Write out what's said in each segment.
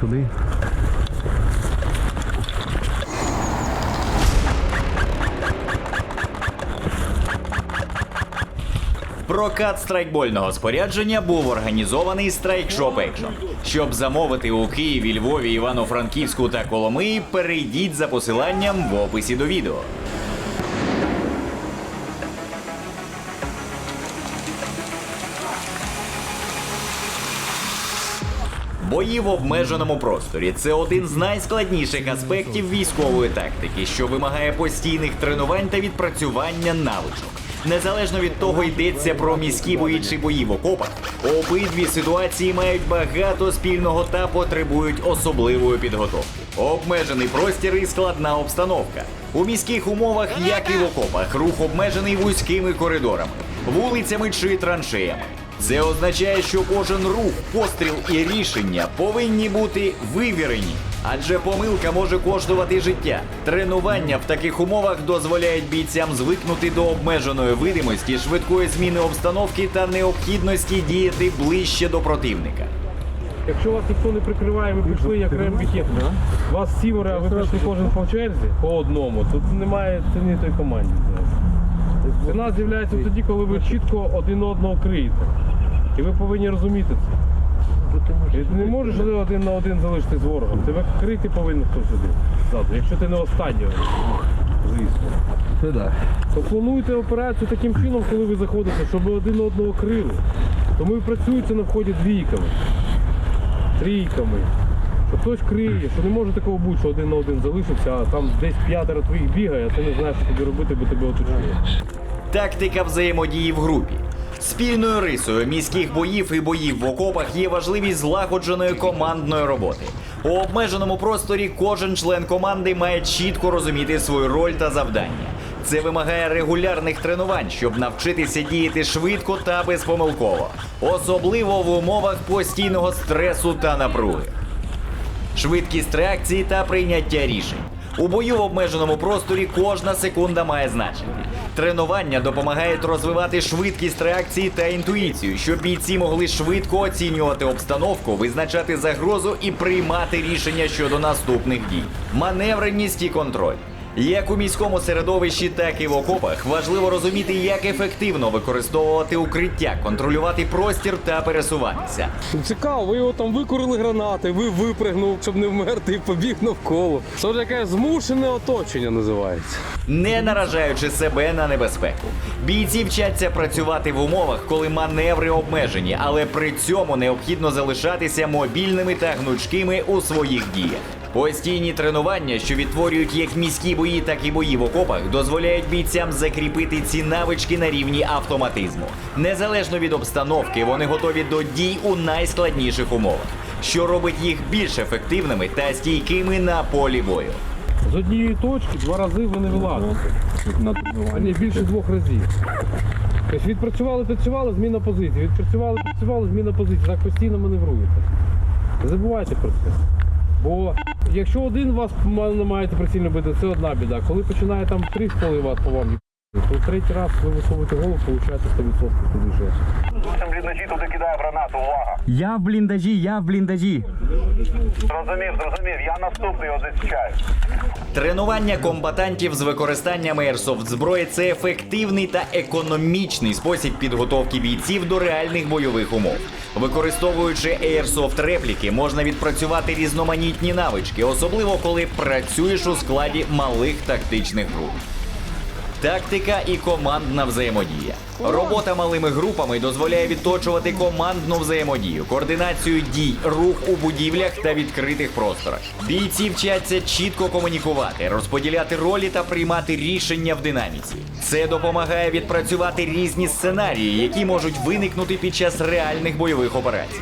туди. Прокат страйкбольного спорядження був організований страйкшоп Action. Щоб замовити у Києві, Львові, Івано-Франківську та Коломиї, перейдіть за посиланням в описі до відео. Бої в обмеженому просторі це один з найскладніших аспектів військової тактики, що вимагає постійних тренувань та відпрацювання навичок. Незалежно від того, йдеться про міські бої чи бої в окопах, обидві ситуації мають багато спільного та потребують особливої підготовки. Обмежений простір і складна обстановка. У міських умовах, як і в окопах, рух обмежений вузькими коридорами, вулицями чи траншеями. Це означає, що кожен рух, постріл і рішення повинні бути вивірені, адже помилка може коштувати життя. Тренування в таких умовах дозволяють бійцям звикнути до обмеженої видимості, швидкої зміни обстановки та необхідності діяти ближче до противника. Якщо вас ніхто не прикриває, ви прийшли як рембікет, вас сівере, а ви прийшли кожен по черзі, по одному, тут немає ціни той команді. Ціна з'являється тоді, коли ви чітко один одного криєте. І ви повинні розуміти це. І ти не можеш один на один залишитись з ворогом. Тебе крити повинен хтось один ззаду, якщо ти не останній, звісно. Це да. То плануйте операцію таким чином, коли ви заходите, щоб ви один одного крили. Тому і працюється на вході двійками, трійками. Що хтось криє, що не може такого бути, що один на один залишився, а там десь п'ятеро твоїх бігає, а ти не знаєш, що тобі робити, бо тебе оточує. Тактика взаємодії в групі. Спільною рисою міських боїв і боїв в окопах є важливість злагодженої командної роботи. У обмеженому просторі кожен член команди має чітко розуміти свою роль та завдання. Це вимагає регулярних тренувань, щоб навчитися діяти швидко та безпомилково, особливо в умовах постійного стресу та напруги. Швидкість реакції та прийняття рішень. У бою в обмеженому просторі кожна секунда має значення. Тренування допомагають розвивати швидкість реакції та інтуїцію, щоб бійці могли швидко оцінювати обстановку, визначати загрозу і приймати рішення щодо наступних дій. Маневреність і контроль. Як у міському середовищі, так і в окопах важливо розуміти, як ефективно використовувати укриття, контролювати простір та пересуватися. Цікаво, ви його там викурили гранати, ви випригнув, щоб не вмерти, і побіг навколо. Це ж яке змушене оточення називається. не наражаючи себе на небезпеку. Бійці вчаться працювати в умовах, коли маневри обмежені, але при цьому необхідно залишатися мобільними та гнучкими у своїх діях. Постійні тренування, що відтворюють як міські бої, так і бої в окопах, дозволяють бійцям закріпити ці навички на рівні автоматизму. Незалежно від обстановки, вони готові до дій у найскладніших умовах, що робить їх більш ефективними та стійкими на полі бою. З однієї точки два рази ви не вилазите. Ні, більше двох разів. Тобто відпрацювали, працювали, зміна позиції. Відпрацювали, працювали, зміна позиції. Так постійно маневруєте. Не забувайте про це. Бо якщо один вас не маєте прицільно бити, це одна біда. Коли починає там 3,5 ват по вам то третій раз ви висовуєте голову, получаєте 100% туди. Там туди кидає гранату, увага. Я в бліндажі, я в бліндажі. Зрозумів, зрозумів, я наступний зачекаю. Тренування комбатантів з використанням airsoft зброї це ефективний та економічний спосіб підготовки бійців до реальних бойових умов. Використовуючи airsoft репліки, можна відпрацювати різноманітні навички, особливо коли працюєш у складі малих тактичних груп. Тактика і командна взаємодія. Робота малими групами дозволяє відточувати командну взаємодію, координацію дій, рух у будівлях та відкритих просторах. Бійці вчаться чітко комунікувати, розподіляти ролі та приймати рішення в динаміці. Це допомагає відпрацювати різні сценарії, які можуть виникнути під час реальних бойових операцій.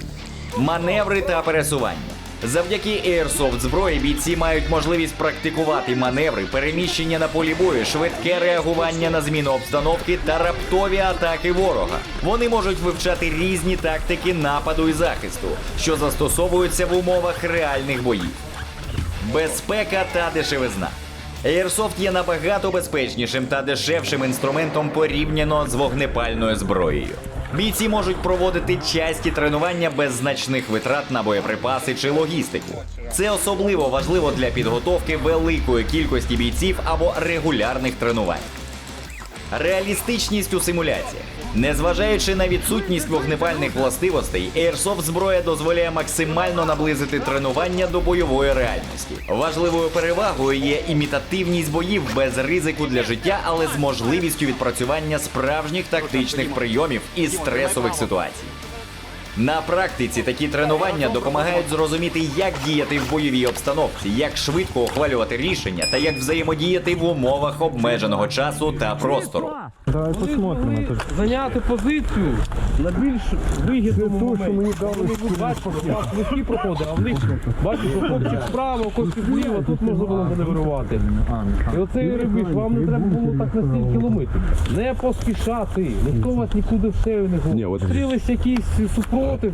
Маневри та пересування. Завдяки Airsoft зброї бійці мають можливість практикувати маневри, переміщення на полі бою, швидке реагування на зміну обстановки та раптові атаки ворога. Вони можуть вивчати різні тактики нападу і захисту, що застосовуються в умовах реальних боїв. Безпека та дешевизна. Airsoft є набагато безпечнішим та дешевшим інструментом порівняно з вогнепальною зброєю. Бійці можуть проводити часті тренування без значних витрат на боєприпаси чи логістику. Це особливо важливо для підготовки великої кількості бійців або регулярних тренувань. Реалістичність у симуляціях. Незважаючи на відсутність вогнепальних властивостей, Airsoft зброя дозволяє максимально наблизити тренування до бойової реальності. Важливою перевагою є імітативність боїв без ризику для життя, але з можливістю відпрацювання справжніх тактичних прийомів і стресових ситуацій. На практиці такі тренування допомагають зрозуміти, як діяти в бойовій обстановці, як швидко ухвалювати рішення та як взаємодіяти в умовах обмеженого часу та простору. Давай Вони змогли зайняти позицію на більш вигідному моменті. Вони будуть бачити, що у вас легкі проходи, а в них бачите, що хлопчик справа, хлопчик зліва, тут можна було маневрувати. І оцей рибіж, вам не треба було так настільки ломити. Не поспішати, ніхто вас нікуди в шею не губить. Стрілись якийсь супротив,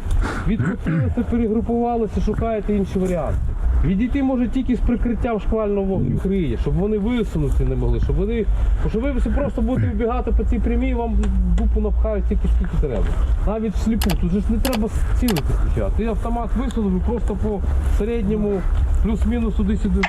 відкотилися, перегрупувалися, шукаєте інші варіанти. Відійти може тільки з прикриттям шквального вогню криє, щоб вони висунути не могли, щоб вони. Щоб ви просто будете вбігати по цій прямій, вам дупу напхають тільки скільки треба. Навіть всліпу, тут же ж не треба цілити спочатку. Ти автомат висунув просто по середньому плюс-мінус туди-сюди